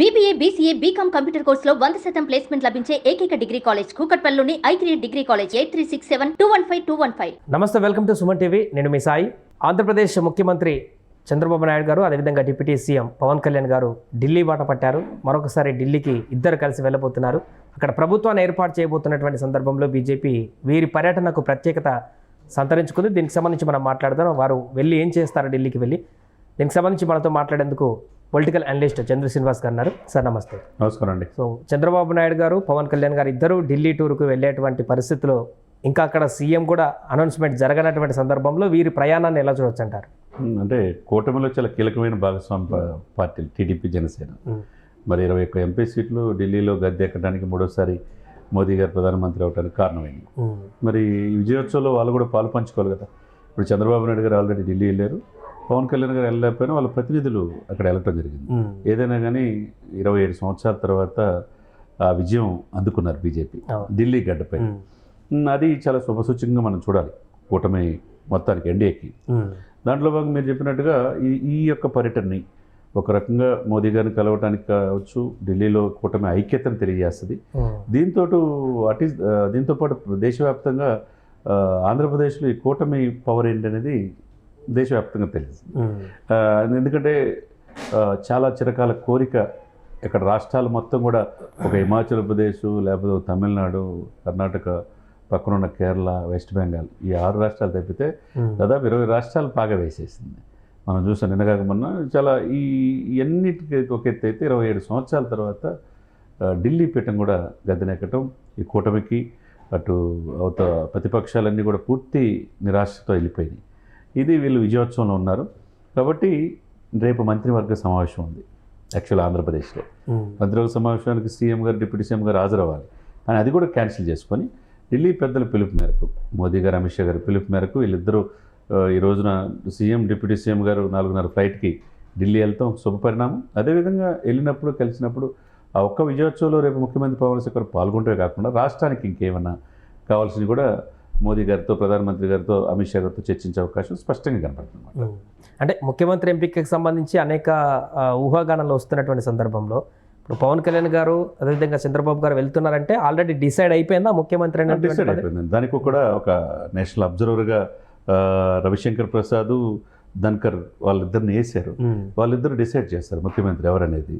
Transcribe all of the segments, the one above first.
BBA BCA BCom computer కోర్సులో వంద శాతం ప్లేస్మెంట్ లభించే ఏకైక degree college కూకట్పల్లిలోని I three degree college eight three six seven two one five two one five నమస్తే welcome to Suman TV. నేను మీ సాయి. ఆంధ్రప్రదేశ్ ముఖ్యమంత్రి చంద్రబాబు నాయుడు గారు అదేవిధంగా డిప్యూటీ సీఎం పవన్ కళ్యాణ్ గారు ఢిల్లీ బాట పట్టారు. మరొకసారి ఢిల్లీకి ఇద్దరు కలిసి వెళ్ళబోతున్నారు. అక్కడ ప్రభుత్వాన్ని ఏర్పాటు చేయబోతున్నటువంటి సందర్భంలో బీజేపీ వీరి పర్యటనకు ప్రత్యేకత సంతరించుకుంది. దీనికి సంబంధించి మనం మాట్లాడదాం. వారు వెళ్ళి ఏం చేస్తారు ఢిల్లీకి వెళ్ళి? దీనికి సంబంధించి మనతో మాట్లాడేందుకు పొలిటికల్ అనలిస్ట్ చంద్ర శ్రీనివాస్ గారు ఉన్నారు సార్ నమస్తే. నమస్కారం అండి సో చంద్రబాబు నాయుడు గారు పవన్ కళ్యాణ్ గారు ఇద్దరు ఢిల్లీ టూర్కు వెళ్ళేటువంటి పరిస్థితిలో ఇంకా అక్కడ సీఎం కూడా అనౌన్స్మెంట్ జరగనటువంటి సందర్భంలో వీరి ప్రయాణాన్ని ఎలా చూడొచ్చు అంటారు అంటే కూటమిలో చాలా కీలకమైన భాగస్వామి పా- పార్టీలు టీడీపీ జనసేన. మరి ఇరవై ఒక్క ఎంపీ సీట్లు ఢిల్లీలో గద్దె ఎక్కడానికి మూడోసారి మోదీ గారు ప్రధానమంత్రి అవడానికి కారణమైంది. మరి విజయోత్సవంలో వాళ్ళు కూడా పాలు పంచుకోవాలి కదా. ఇప్పుడు చంద్రబాబు నాయుడు గారు ఆల్రెడీ ఢిల్లీ వెళ్ళారు. పవన్ కళ్యాణ్ గారు వెళ్ళలేకపోయినా వాళ్ళ ప్రతినిధులు అక్కడ వెళ్ళటం జరిగింది. ఏదైనా కానీ ఇరవై ఏడు సంవత్సరాల తర్వాత ఆ విజయం అందుకున్నారు బీజేపీ. ఢిల్లీ గడ్డపై. అది చాలా శుభసూచకంగా మనం చూడాలి. కూటమి మొత్తానికి ఎన్డీఏకి. దాంట్లో భాగంగా మీరు చెప్పినట్టుగా ఈ ఈ యొక్క పర్యటనని ఒక రకంగా మోదీ గారిని కలవటానికి కావచ్చు ఢిల్లీలో కూటమి ఐక్యతను తెలియజేస్తుంది. దీంతో అట్ ఈస్ దీంతో పాటు దేశవ్యాప్తంగా ఆంధ్రప్రదేశ్లో ఈ కూటమి పవర్ ఏంటనేది దేశవ్యాప్తంగా తెలుస్తుంది ఆ, ఎందుకంటే చాలా చిరకాల కోరిక ఇక్కడ రాష్ట్రాలు మొత్తం కూడా ఒక హిమాచల్ ప్రదేశ్ లేకపోతే తమిళనాడు కర్ణాటక పక్కనున్న కేరళ వెస్ట్ బెంగాల్ ఈ ఆరు రాష్ట్రాలు తప్పితే దాదాపు ఇరవై రాష్ట్రాలు పాగా వేసేసింది. మనం చూసాం నిన్నగాక మొన్న చాలా ఈ ఇవన్నిటికీ ఒక ఎత్తు అయితే ఇరవై ఏడు సంవత్సరాల తర్వాత ఢిల్లీ పీఠం కూడా గద్దెనెక్కటం ఈ కూటమికి అటు అవత ప్రతిపక్షాలన్నీ కూడా పూర్తి నిరాశతో వెళ్ళిపోయినాయి. ఇది వీళ్ళు విజయోత్సవంలో ఉన్నారు. కాబట్టి రేపు మంత్రివర్గ సమావేశం ఉంది యాక్చువల్ ఆంధ్రప్రదేశ్లో. మంత్రివర్గ సమావేశానికి సీఎం గారు డిప్యూటీ సీఎం గారు హాజరవ్వాలి. కానీ అది కూడా క్యాన్సిల్ చేసుకొని ఢిల్లీ పెద్దల పిలుపు మేరకు మోదీ గారు అమిత్ షా గారి పిలుపు మేరకు వీళ్ళిద్దరూ ఈ రోజున సీఎం డిప్యూటీ సీఎం గారు నాలుగున్నర ఫ్లైట్కి ఢిల్లీ వెళ్తాం శుభపరిణామం అదేవిధంగా వెళ్ళినప్పుడు కలిసినప్పుడు ఆ ఒక్క విజయోత్సవంలో రేపు ముఖ్యమంత్రి పవన్ కళ్యాణ్ పాల్గొంటే కాకుండా రాష్ట్రానికి ఇంకేమన్నా కావాల్సింది కూడా మోదీ గారితో ప్రధానమంత్రి గారితో అమిత్ షా గారితో చర్చించే అవకాశం స్పష్టంగా కనపడుతుంది. అంటే ముఖ్యమంత్రి ఎంపికకి సంబంధించి అనేక ఊహాగానాలు వస్తున్నటువంటి సందర్భంలో ఇప్పుడు పవన్ కళ్యాణ్ గారు అదేవిధంగా చంద్రబాబు గారు వెళ్తున్నారంటే ఆల్రెడీ డిసైడ్ అయిపోయిందా ముఖ్యమంత్రి డిసైడ్? అయిపోయింది దానికి కూడా ఒక నేషనల్ అబ్జర్వర్గా రవిశంకర్ ప్రసాద్ ధన్కర్ వాళ్ళిద్దరిని వేశారు వాళ్ళిద్దరు డిసైడ్ చేస్తారు ముఖ్యమంత్రి ఎవరనేది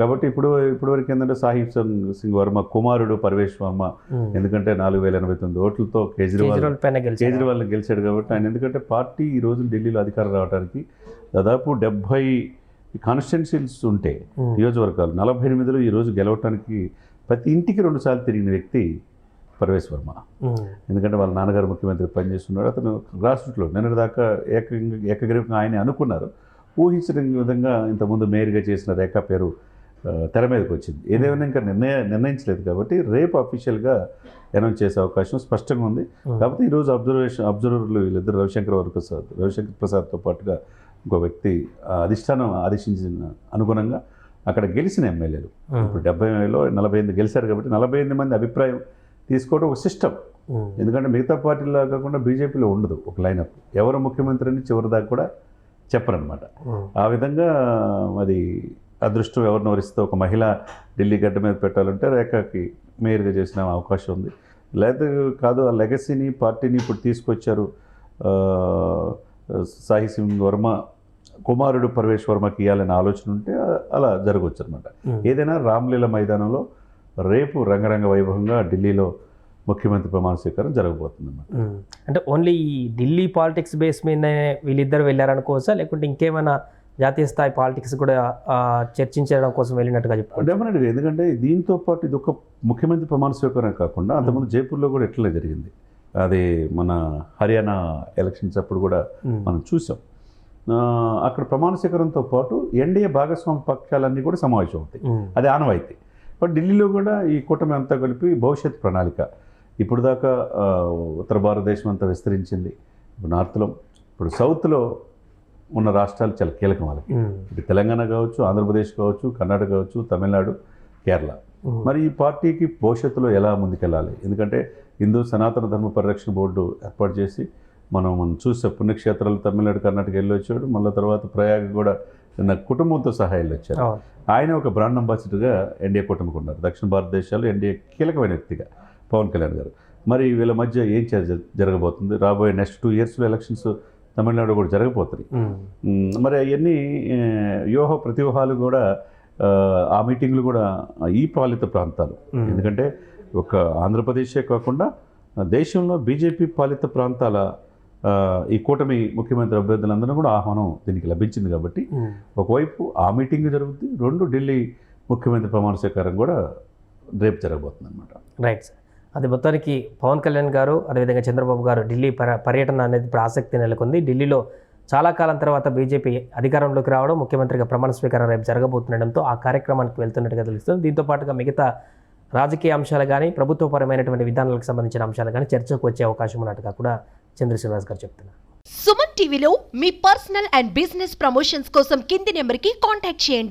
కాబట్టి ఇప్పుడు ఇప్పటివరకు ఏంటంటే సాహిబ్ సింగ్ సింగ్ వర్మ కుమారుడు పరవేష్ వర్మ. ఎందుకంటే నాలుగు వేల ఎనభై తొమ్మిది ఓట్లతో కేజ్రీవాల్ కేజ్రీవాల్ గెలిచాడు. కాబట్టి ఆయన ఎందుకంటే పార్టీ ఈ రోజు ఢిల్లీలో అధికారం రావడానికి దాదాపు డెబ్భై కాన్స్టిట్యున్సీస్ ఉంటే. నియోజకవర్గాలు నలభై ఎనిమిదిలో ఈ రోజు గెలవటానికి ప్రతి ఇంటికి రెండు సార్లు తిరిగిన వ్యక్తి పరవేశ్ వర్మ. ఎందుకంటే వాళ్ళ నాన్నగారు ముఖ్యమంత్రి పనిచేస్తున్నాడు. అతను గ్రాస్ రూట్లో నిన్నటి దాకా ఏక ఏకగ్రీవంగా ఆయన అనుకున్నారు. ఊహించిన విధంగా ఇంతకుముందు మేయర్గా చేసిన రేఖ పేరు తెర మీదకి వచ్చింది. ఏదేమైనా ఇంకా నిర్ణయ నిర్ణయించలేదు కాబట్టి రేపు అఫీషియల్గా అనౌన్స్ చేసే అవకాశం స్పష్టంగా ఉంది. కాకపోతే ఈరోజు అబ్జర్వేషన్ అబ్జర్వర్లు వీళ్ళిద్దరు రవిశంకర్ వర ప్రసాద్ రవిశంకర్ ప్రసాద్తో పాటుగా ఇంకో వ్యక్తి అధిష్టానం ఆదేశించిన అనుగుణంగా అక్కడ గెలిచిన ఎమ్మెల్యేలు. ఇప్పుడు డెబ్బైలో నలభై ఎనిమిది గెలిచారు కాబట్టి నలభై ఎనిమిది మంది అభిప్రాయం తీసుకోవడం ఒక సిస్టమ్. ఎందుకంటే మిగతా పార్టీలా కాకుండా బీజేపీలో ఉండదు ఒక లైనప్. ఎవరు ముఖ్యమంత్రి అని చివరి దాకా కూడా చెప్పరనమాట ఆ. విధంగా మరి అదృష్టం ఎవరిని వరిస్తే ఒక మహిళ ఢిల్లీ గడ్డ మీద పెట్టాలంటే రేఖకి మేయర్గా చేసిన అవకాశం ఉంది లేదా కాదు ఆ లెగసీని పార్టీని ఇప్పుడు తీసుకొచ్చారు సాయి సింగ్ వర్మ కుమారుడు పరవేష్ వర్మకి ఇవ్వాలనే ఆలోచన ఉంటే అలా జరగవచ్చు అనమాట ఉమ్. ఏదైనా రామ్లీల మైదానంలో రేపు రంగరంగ వైభవంగా ఢిల్లీలో ముఖ్యమంత్రి ప్రమాణ స్వీకారం జరగబోతుంది అన్నమాట ఉమ్. అంటే ఓన్లీ ఈ ఢిల్లీ పాలిటిక్స్ బేస్ మీదనే వీళ్ళిద్దరు వెళ్ళారనుకోవచ్చా లేకుంటే ఇంకేమైనా జాతీయ స్థాయి పాలిటిక్స్ కూడా చర్చించడం కోసం వెళ్ళినట్టుగా చెప్పుకోవచ్చు. డెఫినెట్గా. ఎందుకంటే దీంతో పాటు ఇది ఒక ముఖ్యమంత్రి ప్రమాణ స్వీకారం కాకుండా అంతకుముందు జైపూర్లో కూడా ఎట్లనే జరిగింది. అది మన హర్యానా ఎలక్షన్స్ అప్పుడు కూడా మనం చూసాం. అక్కడ ప్రమాణ స్వీకారంతో పాటు ఎన్డీఏ భాగస్వామ్య పక్షాలన్నీ కూడా సమావేశం అవుతాయి. అది ఆనవాయితీ. బట్ ఢిల్లీలో కూడా ఈ కూటమి అంతా కలిపి భవిష్యత్ ప్రణాళిక. ఇప్పుడు దాకా ఉత్తర భారతదేశం అంతా విస్తరించింది. ఇప్పుడు నార్త్లో ఇప్పుడు సౌత్లో ఉన్న రాష్ట్రాలు చాలా కీలకం వాళ్ళకి. ఇటు తెలంగాణ కావచ్చు ఆంధ్రప్రదేశ్ కావచ్చు కర్ణాటక కావచ్చు తమిళనాడు కేరళ. మరి ఈ పార్టీకి భవిష్యత్తులో ఎలా ముందుకెళ్ళాలి? ఎందుకంటే హిందూ సనాతన ధర్మ పరిరక్షణ బోర్డు ఏర్పాటు చేసి మనం మనం చూసే పుణ్యక్షేత్రాలు తమిళనాడు కర్ణాటక వెళ్ళి వచ్చాడు మళ్ళీ తర్వాత ప్రయాగ కూడా నా కుటుంబంతో సహా వెళ్ళి వచ్చారు అవును. ఆయన ఒక బ్రాండ్ అంబాసిడర్గా ఎన్డీఏ కూటమికి ఉన్నారు దక్షిణ భారతదేశాల్లో ఎన్డీఏ కీలకమైన వ్యక్తిగా పవన్ కళ్యాణ్ గారు. మరి వీళ్ళ మధ్య ఏం జరగబోతుంది? రాబోయే నెక్స్ట్ టూ ఇయర్స్లో ఎలక్షన్స్ తమిళనాడు కూడా. మ్, మరి అవన్నీ వ్యూహ ప్రతివ్యూహాలు కూడా ఆ, మీటింగ్లు కూడా ఈ పాలిత ప్రాంతాలు. ఎందుకంటే ఒక ఆంధ్రప్రదేశే కాకుండా దేశంలో బీజేపీ పాలిత ప్రాంతాల ఈ కూటమి ముఖ్యమంత్రి అభ్యర్థులందరూ కూడా ఆహ్వానం దీనికి లభించింది కాబట్టి. ఒకవైపు ఆ మీటింగ్ జరుగుతుంది రెండు ఢిల్లీ ముఖ్యమంత్రి ప్రమాణ స్వీకారం కూడా రేపు జరగబోతుంది అనమాట రైట్ సార్ అది మొత్తానికి పవన్ కళ్యాణ్ గారు అదేవిధంగా చంద్రబాబు గారు ఢిల్లీ పర్య పర్యటన అనేది ఇప్పుడు ఆసక్తి నెలకొంది. ఢిల్లీలో చాలా కాలం తర్వాత బీజేపీ అధికారంలోకి రావడం ముఖ్యమంత్రిగా ప్రమాణ స్వీకారం రేపు జరగబోతుండడంతో ఆ కార్యక్రమానికి వెళ్తున్నట్టుగా తెలుస్తుంది. దీంతో పాటుగా మిగతా రాజకీయ అంశాలు కానీ ప్రభుత్వపరమైనటువంటి విధానాలకు సంబంధించిన అంశాలు కానీ చర్చకు వచ్చే అవకాశం ఉన్నట్టుగా కూడా చంద్ర శ్రీనివాస్ గారు చెప్తున్నారు. సుమన్ టీవీలో మీ పర్సనల్ అండ్ బిజినెస్ ప్రమోషన్స్ కోసం కింది నెంబర్కి కాంటాక్ట్ చేయండి.